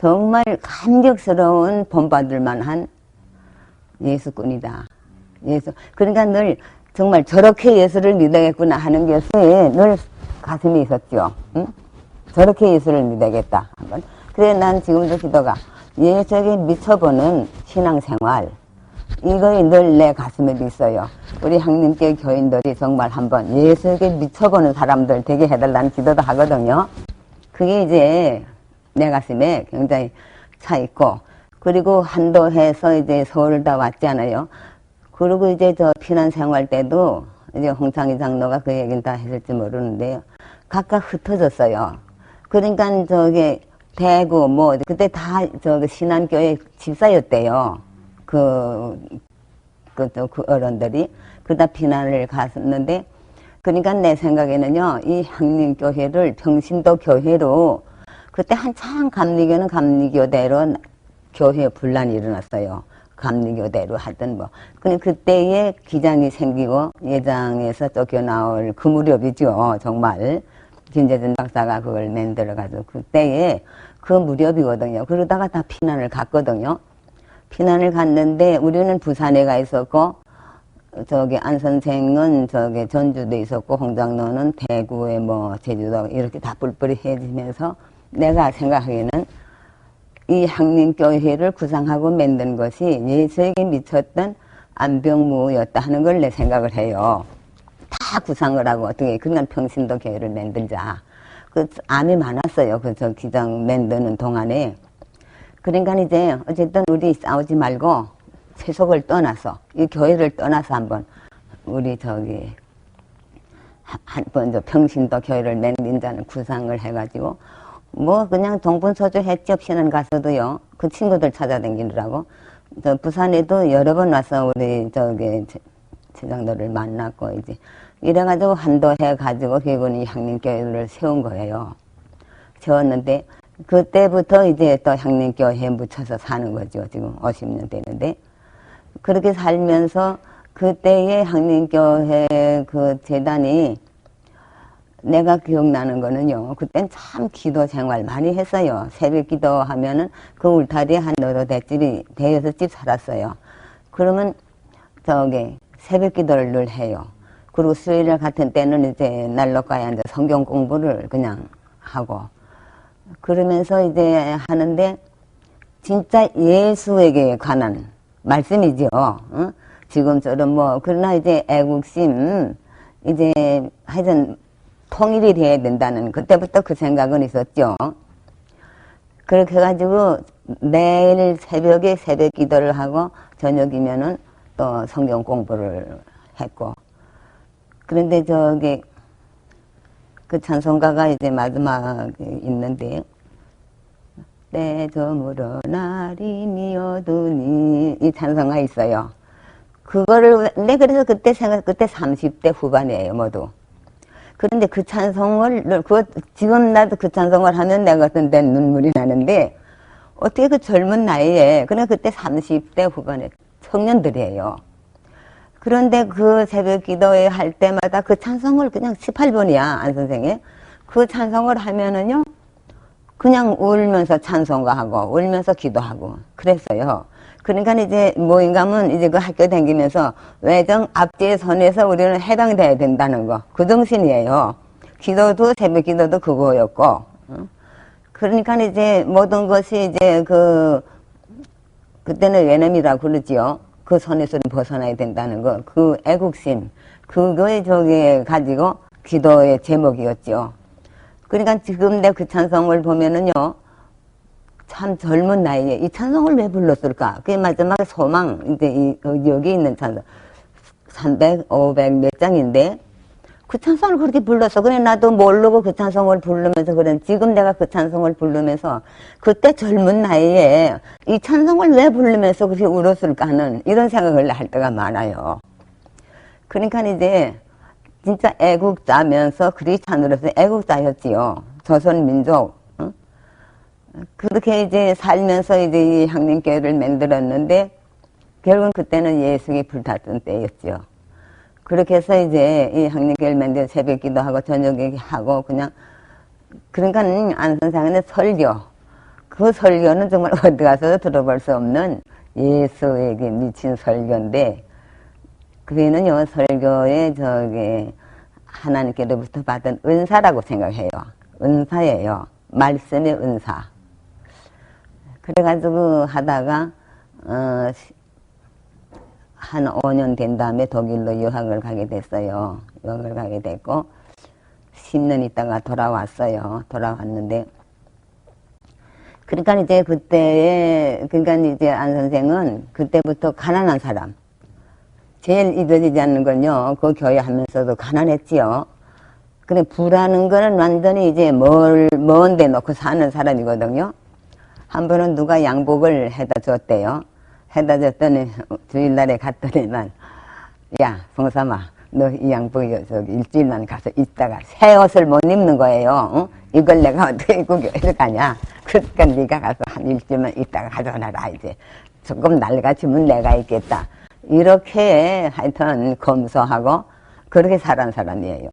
정말 감격스러운 본받을 만한 예수꾼이다. 예수. 그러니까 늘 정말 저렇게 예수를 믿어야겠구나 하는 것에 늘 가슴이 있었죠. 응? 저렇게 예수를 믿어야겠다. 한번. 그래, 난 지금도 기도가 예수에게 미쳐보는 신앙생활. 이거에 늘 내 가슴에도 있어요. 우리 향림교 교인들이 정말 한번 예수에게 미쳐보는 사람들 되게 해달라는 기도도 하거든요. 그게 이제 내 가슴에 굉장히 차 있고, 그리고 한도해서 이제 서울 다 왔잖아요. 그리고 이제 저 피난 생활 때도 이제 홍창희 장로가 그 얘기는 다 했을지 모르는데요. 각각 흩어졌어요. 그러니까 저기 대구 뭐 그때 다 저기 신안교회 집사였대요. 그, 그, 또그 어른들이. 그다 피난을 갔었는데, 그러니까 내 생각에는요, 이 향림교회를 평신도 교회로, 그때 한참 감리교는 감리교대로 교회 분란이 일어났어요. 감리교대로 하던 뭐. 근데 그때에 기장이 생기고 예장에서 쫓겨 나올 그 무렵이죠. 정말. 김재준 박사가 그걸 만들어가지고 그때에 그 무렵이거든요. 그러다가 다 피난을 갔거든요. 피난을 갔는데 우리는 부산에 가 있었고 저기 안 선생은 저기 전주도 있었고 홍장로는 대구에 뭐 제주도 이렇게 다 뿔뿔이 해지면서 내가 생각하기에는 이 향림교회를 구상하고 만든 것이 예수에게 미쳤던 안병무였다 하는 걸 내 생각을 해요. 다 구상을 하고 어떻게 그냥 평신도 교회를 만들자. 그 암이 많았어요. 그저 기장 만드는 동안에. 그러니까 이제 어쨌든 우리 싸우지 말고 세속을 떠나서 이 교회를 떠나서 한번 우리 저기 한번 저 평신도 교회를 만든다는 구상을 해가지고 뭐 그냥 동분서주 했지 없이는 가서도요 그 친구들 찾아다니느라고 저 부산에도 여러 번 와서 우리 저기 최장도를 만났고 이제 이래가지고 한도해 가지고 결국은 이 향림교회를 세운 거예요. 세웠는데 그때부터 이제 또 향림교회에 묻혀서 사는 거죠. 지금 50년 되는데 그렇게 살면서 그때의 향림교회 그 재단이 내가 기억나는 거는요. 그땐 참 기도 생활 많이 했어요. 새벽 기도 하면은 그 울타리에 한 너로 대집이 대여섯 집 살았어요. 그러면 저기 새벽 기도를 늘 해요. 그리고 수요일 같은 때는 이제 난로가에 앉아 성경 공부를 그냥 하고 그러면서 이제 하는데 진짜 예수에게 관한 말씀이죠. 어? 지금처럼 뭐 그러나 이제 애국심 이제 하여튼 통일이 돼야 된다는 그때부터 그 생각은 있었죠. 그렇게 해가지고 매일 새벽에 새벽 기도를 하고 저녁이면은 또 성경 공부를 했고 그런데 저기 그 찬송가가 이제 마지막에 있는데 때 저물어 날이 미어두니 이 찬송가 있어요. 그거를 내 그래서 그때 생각 그때 30대 후반이에요 모두. 그런데 그 찬송을 그 지금 나도 그 찬송을 하면 내가 어떤 데 눈물이 나는데 어떻게 그 젊은 나이에 그냥 그때 30대 후반에 청년들이에요. 그런데 그 새벽 기도회 할 때마다 그 찬송을 그냥 18번이야, 안 선생님. 그 찬송을 하면은요, 그냥 울면서 찬송가 하고, 울면서 기도하고, 그랬어요. 그러니까 이제 모임 가면 이제 그 학교 다니면서 외정 앞뒤에 선에서 우리는 해당돼야 된다는 거. 그 정신이에요. 기도도 새벽 기도도 그거였고. 어? 그러니까 이제 모든 것이 이제 그, 그때는 외놈이라고 그러지요. 그 선에서 벗어나야 된다는 거, 그 애국심, 그거에 저기 가지고 기도의 제목이었죠. 그러니까 지금 내 그 찬송을 보면은요, 참 젊은 나이에 이 찬송을 왜 불렀을까? 그게 마지막에 소망, 이제 이, 여기 있는 찬송, 300, 500 몇 장인데, 그 찬송을 그렇게 불렀어. 그래, 나도 모르고 그 찬송을 부르면서, 그래, 지금 내가 그 찬송을 부르면서, 그때 젊은 나이에 이 찬송을 왜 부르면서 그렇게 울었을까 하는 이런 생각을 할 때가 많아요. 그러니까 이제, 진짜 애국자면서 크리스찬으로서 애국자였지요. 조선 민족. 응? 그렇게 이제 살면서 이제 이 향림교회를 만들었는데, 결국은 그때는 예수가 불탔던 때였죠. 그렇게 해서 이제 이 학립교회를 만들 새벽 기도하고 저녁에 하고 그냥 그러니까 안 선생은 설교 그 설교는 정말 어디 가서도 들어볼 수 없는 예수에게 미친 설교인데 그게는요 설교에 저기 하나님께로부터 받은 은사라고 생각해요. 은사예요. 말씀의 은사. 그래가지고 하다가 어, 시- 한 5년 된 다음에 독일로 유학을 가게 됐어요. 유학을 가게 됐고 10년 있다가 돌아왔어요. 돌아왔는데 그러니까 이제 그때에 그러니까 이제 안 선생은 그때부터 가난한 사람 제일 잊어지지 않는 건요. 그 교회 하면서도 가난했지요. 근데 부라는 거는 완전히 이제 멀, 먼데 놓고 사는 사람이거든요. 한 번은 누가 양복을 해다 줬대요. 해다 줬더니 주일날에 갔더니만 야 봉삼아 너 이 양복 저기 일주일만 가서 입다가 새 옷을 못 입는 거예요. 어? 이걸 내가 어떻게 입고 교회를 가냐. 그러니까 네가 가서 한 일주일만 입다가 가져놔라 이제. 조금 낡아지면 내가 있겠다. 이렇게 하여튼 검소하고 그렇게 살아온 사람이에요.